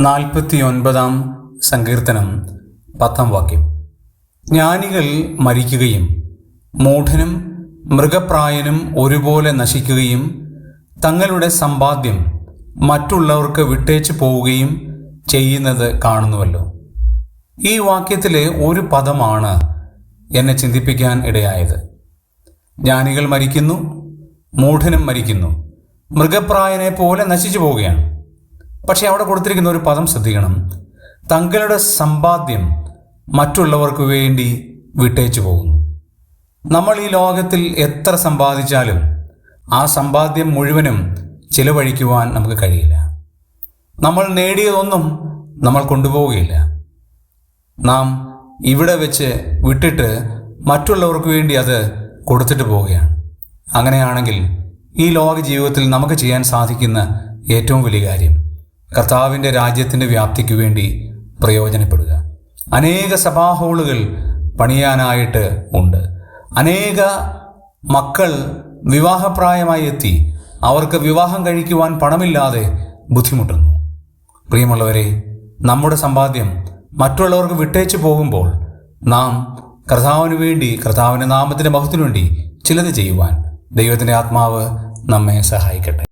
നാൽപ്പത്തി ഒൻപതാം സങ്കീർത്തനം പത്താം വാക്യം. ജ്ഞാനികൾ മരിക്കുകയും മൂഢനും മൃഗപ്രായനും ഒരുപോലെ നശിക്കുകയും തങ്ങളുടെ സമ്പാദ്യം മറ്റുള്ളവർക്ക് വിട്ടേച്ചു പോവുകയും ചെയ്യുന്നത് കാണുന്നുവല്ലോ. ഈ വാക്യത്തിലെ ഒരു പദമാണ് എന്നെ ചിന്തിപ്പിക്കാൻ ഇടയായത്. ജ്ഞാനികൾ മരിക്കുന്നു മൂഢനും മരിക്കുന്നു മൃഗപ്രായനെ പോലെ നശിച്ചു പോവുകയാണ്. പക്ഷെ അവിടെ കൊടുത്തിരിക്കുന്ന ഒരു പദം ശ്രദ്ധിക്കണം. തങ്ങളുടെ സമ്പാദ്യം മറ്റുള്ളവർക്ക് വേണ്ടി വിട്ടേച്ചു പോകുന്നു. നമ്മൾ ഈ ലോകത്തിൽ എത്ര സമ്പാദിച്ചാലും ആ സമ്പാദ്യം മുഴുവനും ചിലവഴിക്കുവാൻ നമുക്ക് കഴിയില്ല. നമ്മൾ നേടിയതൊന്നും നമ്മൾ കൊണ്ടുപോവുകയില്ല. നാം ഇവിടെ വെച്ച് വിട്ടിട്ട് മറ്റുള്ളവർക്ക് വേണ്ടി അത് കൊടുത്തിട്ട് പോവുകയാണ്. അങ്ങനെയാണെങ്കിൽ ഈ ലോക ജീവിതത്തിൽ നമുക്ക് ചെയ്യാൻ സാധിക്കുന്ന ഏറ്റവും വലിയ കാര്യം കർത്താവിന്റെ രാജ്യത്തിന്റെ വ്യാപ്തിക്ക് വേണ്ടി പ്രയോജനപ്പെടുക. അനേക സഭാഹോളുകൾ പണിയാനായിട്ട് ഉണ്ട്. അനേക മക്കൾ വിവാഹപ്രായമായി എത്തി. അവർക്ക് വിവാഹം കഴിക്കുവാൻ പണമില്ലാതെ ബുദ്ധിമുട്ടുന്നു. പ്രിയമുള്ളവരെ നമ്മുടെ സമ്പാദ്യം മറ്റുള്ളവർക്ക് വിട്ടേച്ചു പോകുമ്പോൾ നാം കർത്താവിന് വേണ്ടി കർത്താവിന്റെ നാമത്തിന്റെ മഹത്തിനു വേണ്ടി ചിലത് ചെയ്യുവാൻ ദൈവത്തിന്റെ ആത്മാവ് നമ്മെ സഹായിക്കട്ടെ.